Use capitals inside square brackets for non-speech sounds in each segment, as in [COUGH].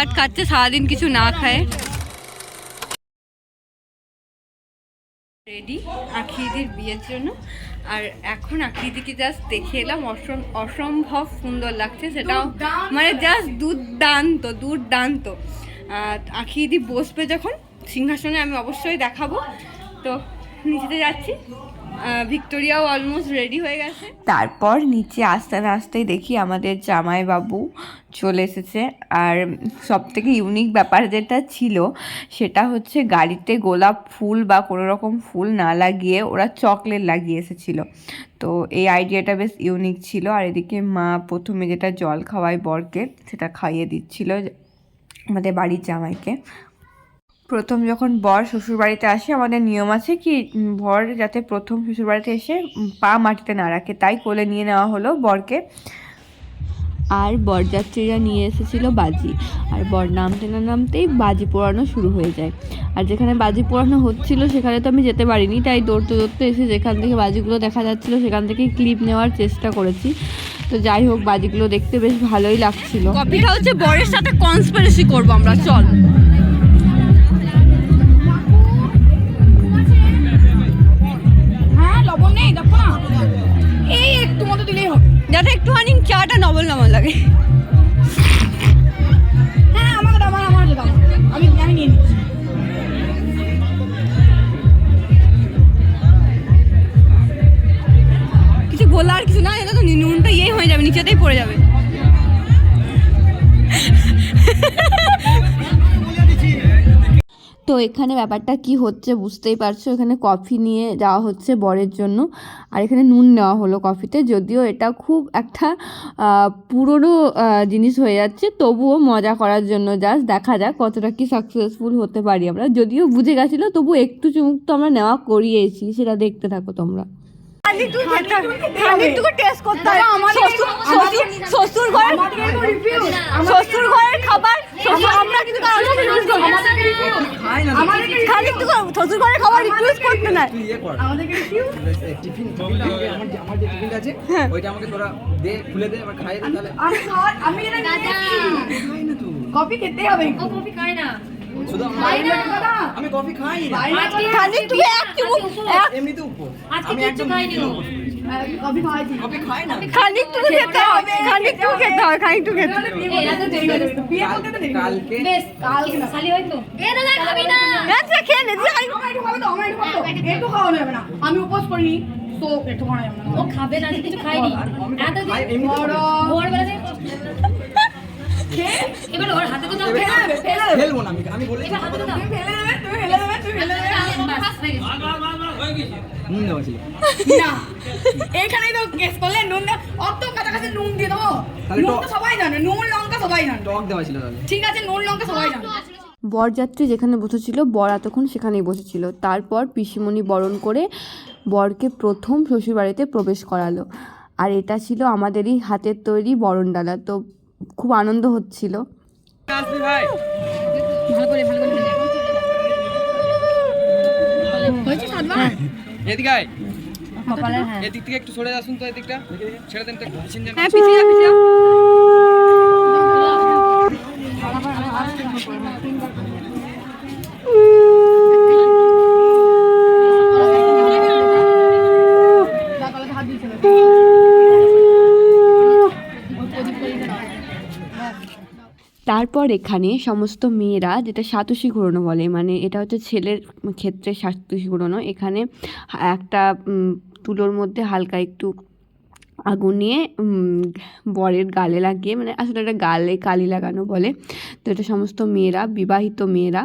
Salad খাচ্ছে, সারাদিন কিছু না খায়। রেডি আখিদির বিয়ের জন্য। আর এখন আখিদিকে জাস্ট দেখে এলাম, অসম অসম্ভব সুন্দর লাগছে, সেটাও মানে জাস্ট দুর্দান্ত দুর্দান্ত। আখিদি বসবে যখন, সিংহাসনে আমি অবশ্যই দেখাবো। তো নিচেতে যাচ্ছি। ভিক্টোরিয়াও অলমোস্ট রেডি হয়ে গেছে। তারপর নিচে আসতে না আসতেই দেখি আমাদের জামাইবাবু চলে এসেছে। আর সব থেকে ইউনিক ব্যাপার যেটা ছিল, সেটা হচ্ছে গাড়িতে গোলাপ ফুল বা কোনো রকম ফুল না লাগিয়ে ওরা চকলেট লাগিয়ে এসেছিল। তো এই আইডিয়াটা বেশ ইউনিক ছিল। আর এদিকে মা প্রথমে যেটা জল খাওয়ায় বরকে, সেটা খাইয়ে দিচ্ছিল আমাদের বাড়ির জামাইকে। প্রথম যখন বর শ্বশুর বাড়িতে আসে আমাদের নিয়ম আছে কি বর যাতে প্রথম শ্বশুর বাড়িতে এসে পা মাটিতে না রাখে। তাই কোলে নিয়ে নেওয়া হলো বরকে। আর বরযাত্রীরা নিয়ে এসেছিল বাজি। আর বর নামতে না নামতেই বাজি পোড়ানো শুরু হয়ে যায়। আর যেখানে বাজি পোড়ানো হচ্ছিল সেখানে তো আমি যেতে পারিনি। তাই দৌড়তে দৌড়তে এসে যেখান থেকে বাজিগুলো দেখা যাচ্ছিল সেখান থেকেই ক্লিপ নেওয়ার চেষ্টা করেছি। তো যাই হোক বাজিগুলো দেখতে বেশ ভালোই লাগছিল। কপিটা হচ্ছে বরের সাথে কনস্পিরেসি করব আমরা চল। যাতে একটুখানি চাটা নবল নবল লাগে। তো এখানে ব্যাপারটা কি হচ্ছে বুঝতেই পারছ। এখানে কফি নিয়ে যাওয়া হচ্ছে বরের জন্য। আর এখানে নুন নেওয়া হলো কফিতে। যদিও এটা খুব একটা পুরনো জিনিস হয়ে যাচ্ছে। তবুও মজা করার জন্য জাস্ট দেখা যাক কতটা কি সাকসেসফুল হতে পারি আমরা। যদিও বুঝে গেছিল, তবু একটু চুমুক তো আমরা নেওয়া করিয়েছি। সেটা দেখতে থাকো তোমরা। টেস্ট করতে হয়। শ্বশুর শ্বশুর শ্বশুর ঘরের শ্বশুর ঘরের খাবার আমরা কিন্তু না। খালি একটু শ্বশুর ঘরের খাবার রিফিউজ করতে তুই ইয়ে কর। টিফিন টিফিন আমার যে- আমার আছে ওইটা আমাকে তোরা দে খুলে দে এবার খাইয়ে তাহলে। আমি আমি না তো। কফি খেতে হবে। শুধু আমার- বাইরে আমি কফি খাই না খালি তুমি এক চুমুক এক এমনিতে উপর আমি একদম কফি খাওয়াইছি কফি খাই না খালি একটু খেতে হবে। খালি একটু খেতে হবে। খালি একটু খেতে হবে। বিয়ে করতে তো দেরি কালকে কালকে না। আচ্ছা খেয়ে নে। তুই খালি আমার একটু খাবে তো আমার একটু খাবে তো। একটু খাওয়ানো যাবে না। আমি উপোস করিনি তো একটু খাওয়ানো যাবে না। ও খাবে না কিছু খাইনি। এমনিতে বড়। ভোরবেলা থেকে এবার ওর হাতে তো দাও। ফেলে ফেলে ফেলব না আমি আমি বলেছি এবার হাতে তো দাও। ফেলে তুমি ফেলে দেবে তুমি ফেলে দেবে। বাস হয়ে গেছে। নুন দেওয়া ছিল। না এইখানেই তো কেস করলে নুন অত কাছাকাছি নুন দিয়ে নুন তো সবাই জানে নুন লঙ্কা সবাই জানে। টক দেওয়া ছিল তাহলে। ঠিক আছে নুন লঙ্কা সবাই জানে। বরযাত্রী যেখানে বসেছিল বর এতক্ষণ সেখানেই বসেছিল। তারপর পিসিমণি বরণ করে বরকে প্রথম শ্বশুরবাড়িতে প্রবেশ করালো। আর এটা ছিল আমাদেরই হাতের তৈরি বরণডালা। তো খুব আনন্দ হচ্ছিল। ভাই করে ভালো করে ভেজে। হয়েছে সাতবার এদিকে হ্যাঁ। এদিক থেকে একটু সরে আসুন তো এদিকটা। ছেড়ে দেন তো একটু পিছন যান হ্যাঁ পিছিয়ে যা, পিছিয়ে যা। তারপর এখানে সমস্ত মেয়েরা যেটা সাতোশি ঘোরানো বলে মানে এটা হচ্ছে ছেলের ক্ষেত্রে সাতোশি ঘোরানো। এখানে একটা তুলোর মধ্যে হালকা একটু আগুন নিয়ে বরের গালে লাগিয়ে মানে আসলে এটা গালে কালি লাগানো বলে। তো এটা সমস্ত মেয়েরা, বিবাহিত মেয়েরা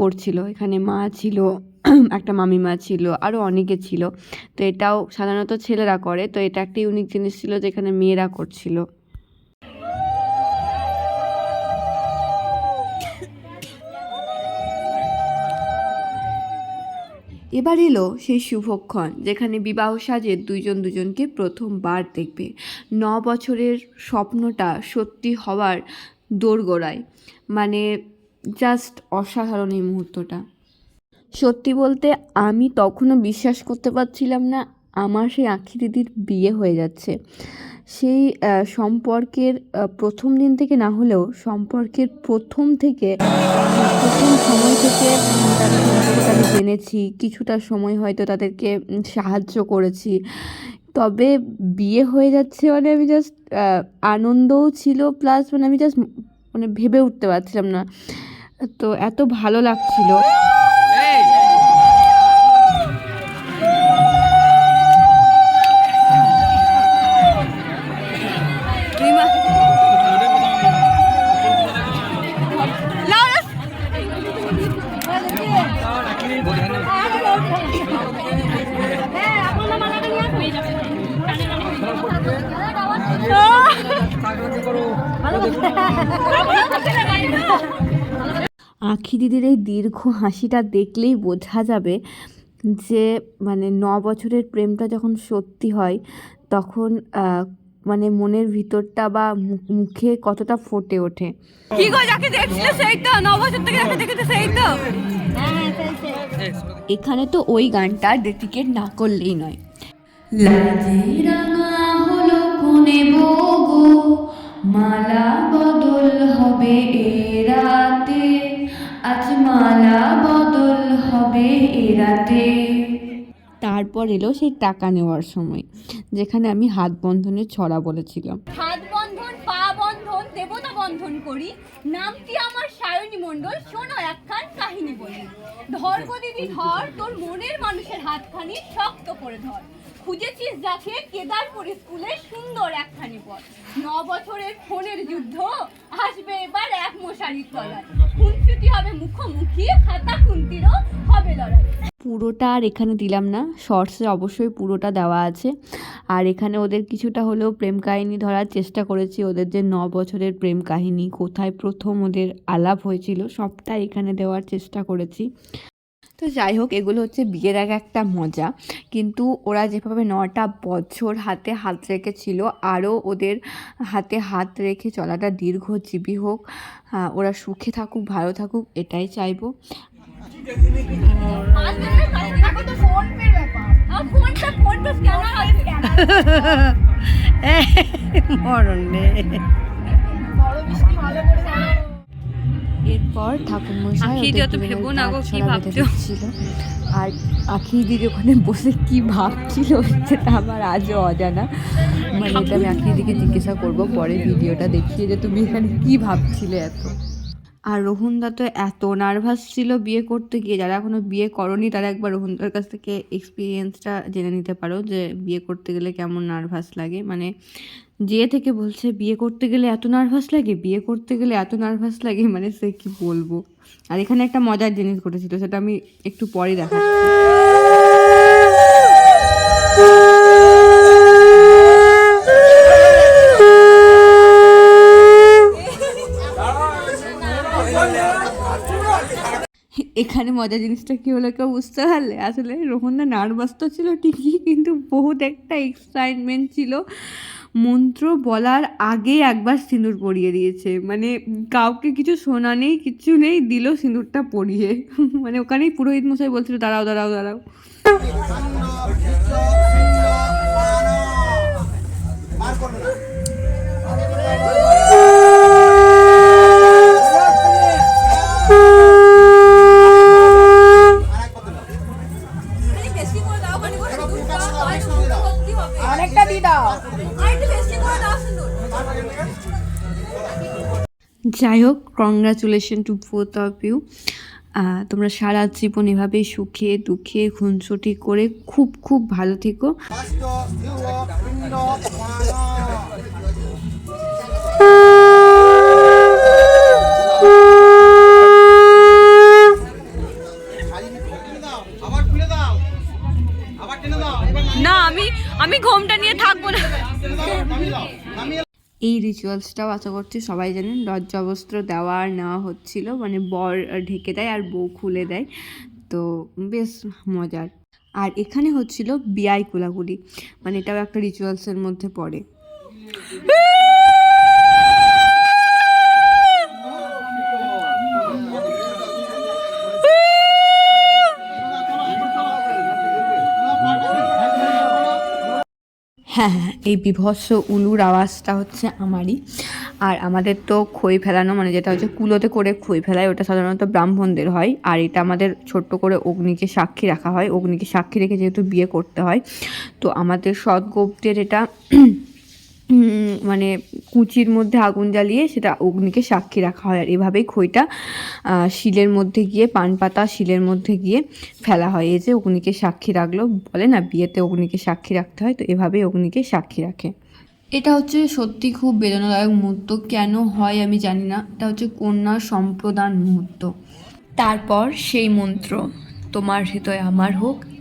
করছিল। এখানে মা ছিল, একটা মামিমা ছিল আরও অনেকে ছিল। তো এটাও সাধারণত ছেলেরা করে। তো এটা একটা ইউনিক জিনিস ছিল যেখানে মেয়েরা করছিল। এবার এলো সেই শুভক্ষণ, যেখানে বিবাহ সাজে দুইজন দুজনকে প্রথমবার দেখবে। ন বছরের স্বপ্নটা সত্যি হওয়ার দোরগোড়ায় মানে জাস্ট অসাধারণ এই মুহূর্তটা। সত্যি বলতে আমি তখনও বিশ্বাস করতে পারছিলাম না আমার সেই আখি দিদির বিয়ে হয়ে যাচ্ছে। সেই সম্পর্কের প্রথম দিন থেকে না হলেও সম্পর্কের প্রথম থেকে, প্রথম সময় থেকে আমি জেনেছি, কিছুটা সময় হয়তো তাদেরকে সাহায্য করেছি। তবে বিয়ে হয়ে যাচ্ছে মানে আমি জাস্ট আনন্দও ছিল প্লাস মানে আমি জাস্ট মানে ভেবে উঠতে পারছিলাম না। তো এত ভালো লাগছিল। আখি দিদির এই দীর্ঘ হাসিটা দেখলেই বোঝা যাবে যে মানে ন বছরের প্রেমটা যখন সত্যি হয় তখন মানে মনের ভিতরটা বা মু- মুখে কতটা ফোটে ওঠে। কি গো যাকে দেখছিলে সেই তো? ন বছর থেকে যাকে দেখেছে সেই তো? এখানে তো ওই গানটা ডেডিকেট না করলেই নয়। রাঙা তারপর এলো সেই টাকা নেওয়ার সময়, যেখানে আমি হাত বন্ধনের ছড়া বলেছিলাম। হাত বন্ধন, পা বন্ধন, দেবতা বন্ধন করি নামটি আমার সায়নী মণ্ডল? শোনো একখান কাহিনী বলি। ধর দিদি ধর, তোর মনের মানুষের হাতখানি শক্ত করে ধর। খুঁজেছিস যাকে কেদারপুর স্কুলে সুন্দর একখানি পথ। ন বছরের ফোনের যুদ্ধ, আসবে এবার এক মশারির তলায়। খুনছুটি হবে মুখোমুখি, খাতা খুন্তিরও হবে লড়াই। পুরোটা আর এখানে দিলাম না শর্টসে অবশ্যই পুরোটা দেওয়া আছে। আর এখানে ওদের কিছুটা হলেও প্রেম কাহিনী ধরার চেষ্টা করেছি, ওদের যে ন বছরের প্রেম কাহিনী, কোথায় প্রথম ওদের আলাপ হয়েছিল সবটা এখানে দেওয়ার চেষ্টা করেছি। তো যাই হোক এগুলো হচ্ছে বিয়ের আগে একটা মজা। কিন্তু ওরা যেভাবে নটা বছর হাতে হাত রেখেছিল আরও ওদের হাতে হাত রেখে চলাটা দীর্ঘজীবী হোক ওরা সুখে থাকুক ভালো থাকুক এটাই চাইব। [LAUGHS] মরণে বড় এরপর ঠাকুরমশাই। আর আখি দিদি ওখানে বসে কি ভাবছিল সেটা আমার আজও অজানা। মানে এটা আমি আখি দিদিকে জিজ্ঞাসা করব পরে ভিডিওটা দেখিয়ে যে তুমি এখানে কি ভাবছিলে এত। আর রোহনদা তো এত নার্ভাস ছিল বিয়ে করতে গিয়ে যারা এখনও বিয়ে করনি তারা একবার রোহনদার কাছ থেকে এক্সপিরিয়েন্সটা জেনে নিতে পারো যে বিয়ে করতে গেলে কেমন নার্ভাস লাগে। মানে যে থেকে বলছে বিয়ে করতে গেলে এত নার্ভাস লাগে, বিয়ে করতে গেলে এত নার্ভাস লাগে মানে সে কি বলব? আর এখানে একটা মজার জিনিস ঘটেছিল, সেটা আমি একটু পরে দেখাচ্ছি। এখানে মজার জিনিসটা কি হলো কেউ বুঝতে পারলে? আসলে রোহনদা নার্ভাস তো ছিল ঠিকই, কিন্তু বহুত একটা এক্সাইটমেন্ট ছিল। মন্ত্র বলার আগে একবার সিঁদুর পরিয়ে দিয়েছে। মানে কাউকে কিছু শোনা নেই, কিছু নেই, দিল সিঁদুরটা পরিয়ে। [LAUGHS] মানে ওখানেই পুরোহিত মশাই বলছিল, দাঁড়াও দাঁড়াও দাঁড়াও। যাই হোক congratulation to fourth of you তোমরা সারা জীবন এভাবে সুখে, দুঃখে, খুনসুটি করে খুব খুব ভালো থেকো। আবার এই রিচুয়ালসটাও আশা করছি সবাই জানেন লজ্জাবস্ত্র দেওয়া আর নেওয়া হচ্ছিল। মানে বর ঢেকে দেয় আর বউ খুলে দেয়। তো বেশ মজার। আর এখানে হচ্ছিল বিয়াই কোলাগুলি মানে এটাও একটা রিচুয়ালসের মধ্যে পড়ে। হ্যাঁ হ্যাঁ এই বিভৎস উলুর আওয়াজটা হচ্ছে আমারই। আর আমাদের তো খই ফেলানো মানে যেটা হচ্ছে কুলোতে করে খই ফেলায়, ওটা সাধারণত ব্রাহ্মণদের হয়। আর এটা আমাদের ছোট্ট করে অগ্নিকে সাক্ষী রাখা হয়। অগ্নিকে সাক্ষী রেখে যেহেতু বিয়ে করতে হয়, তো আমাদের সৎগোপদের এটা মানে কুচির মধ্যে আগুন জ্বালিয়ে সেটা অগ্নিকে সাক্ষী রাখা হয়। আর এভাবেই খইটা শিলের মধ্যে গিয়ে পান পাতা শিলের মধ্যে গিয়ে ফেলা হয়। এই যে অগ্নিকে সাক্ষী রাখল বলে না বিয়েতে অগ্নিকে সাক্ষী রাখতে হয় তো এভাবেই অগ্নিকে সাক্ষী রাখে। এটা হচ্ছে সত্যি খুব বেদনাদায়ক মুহূর্ত। কেন হয় আমি জানি না। এটা হচ্ছে কন্যা সম্প্রদান মুহূর্ত। তারপর সেই মন্ত্র তোমার হৃদয় আমার হোক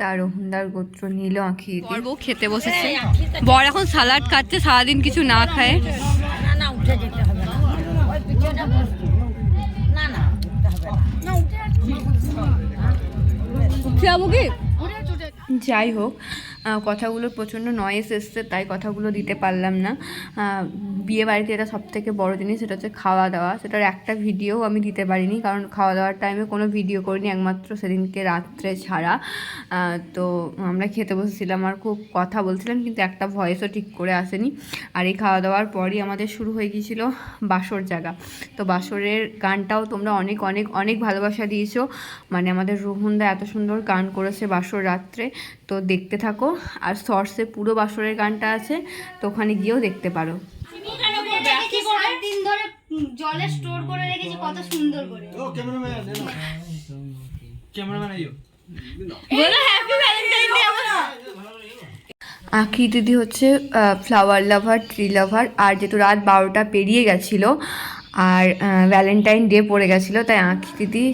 তার রোহনদার গোত্র নিল আঁখি বর বউ খেতে বসেছে। বর এখন সালাড খাচ্ছে সারাদিন কিছু না খায়। উঠে যাব কি? যাই হোক কথাগুলো প্রচণ্ড নয়েস এসছে, তাই কথাগুলো দিতে পারলাম না। বিয়ে বাড়িতে এটা সব থেকে বড়ো জিনিস, সেটা হচ্ছে খাওয়া দাওয়া। সেটার একটা ভিডিও আমি দিতে পারিনি, কারণ খাওয়া দাওয়ার টাইমে কোনো ভিডিও করিনি, একমাত্র সেদিনকে রাত্রে ছাড়া। তো আমরা খেতে বসেছিলাম আর খুব কথা বলছিলাম, কিন্তু একটা ভয়েসও ঠিক করে আসেনি। আর এই খাওয়া দাওয়ার পরই আমাদের শুরু হয়ে গিয়েছিল বাসর জায়গা। তো বাসরের গানটাও তোমরা অনেক অনেক অনেক ভালোবাসা দিয়েছ। মানে আমাদের রোহনদা এত সুন্দর গান করেছে বাসর রাত্রে। তো দেখতে থাকো আর সর্সে পুরো বাসরের গানটা আছে তো ওখানে গিয়েও দেখতে পারো। দিন ধরে জলে স্টোর করে রেখেছি কত সুন্দর করে আখি দিদি হচ্ছে ফ্লাওয়ার লাভার ট্রি লাভার আর যেহেতু রাত বারোটা পেরিয়ে গেছিল, আর ভ্যালেন্টাইন ডে পড়ে গেছিল, তাই আঁখি দিদি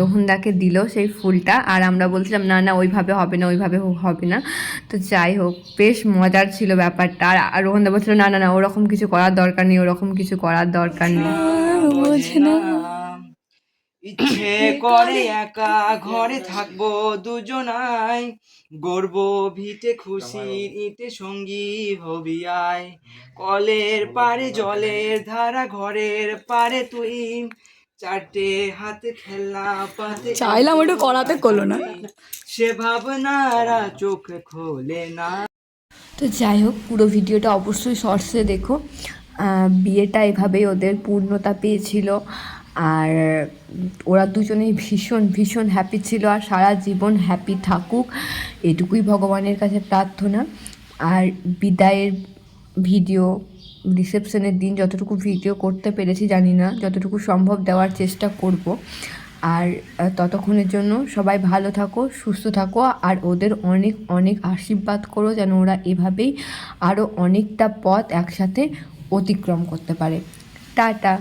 রোহনদাকে দিল সেই ফুলটা, আর আমরা বলছিলাম, না না, ওইভাবে হবে না, ওইভাবে হবে না। তো যাই হোক, বেশ মজার ছিল ব্যাপারটা। আর রোহনদা বলছিল, না না না, ওরকম কিছু করার দরকার নেই, ওরকম কিছু করার দরকার নেই। ইচ্ছে করে একা ঘরে থাকব দুজনাই। গর্ব ভিটে খুশির ইটে সঙ্গী হবি আয় কলের পারে জলের ধারা ঘরের পারে তুই। চারটে হাতে খেলনা পাতে চাইলাম ওটা করাতে করল না। সে ভাবনারা চোখ খোলে না। তো যাই হোক পুরো ভিডিওটা অবশ্যই শর্টসে দেখো। আহ, বিয়েটা এভাবেই ওদের পূর্ণতা পেয়েছিল। আর ওরা দুজনেই ভীষণ ভীষণ হ্যাপি ছিল আর সারা জীবন হ্যাপি থাকুক। এটুকুই ভগবানের কাছে প্রার্থনা। আর বিদায়ের ভিডিও রিসেপশনের দিন যতটুকু ভিডিও করতে পেরেছি, জানি না, যতটুকু সম্ভব দেওয়ার চেষ্টা করব। আর ততক্ষণের জন্য সবাই ভালো থাকো, সুস্থ থাকো, আর ওদের অনেক অনেক আশীর্বাদ করো যেন ওরা এভাবেই আরও অনেকটা পথ একসাথে অতিক্রম করতে পারে। টাটা।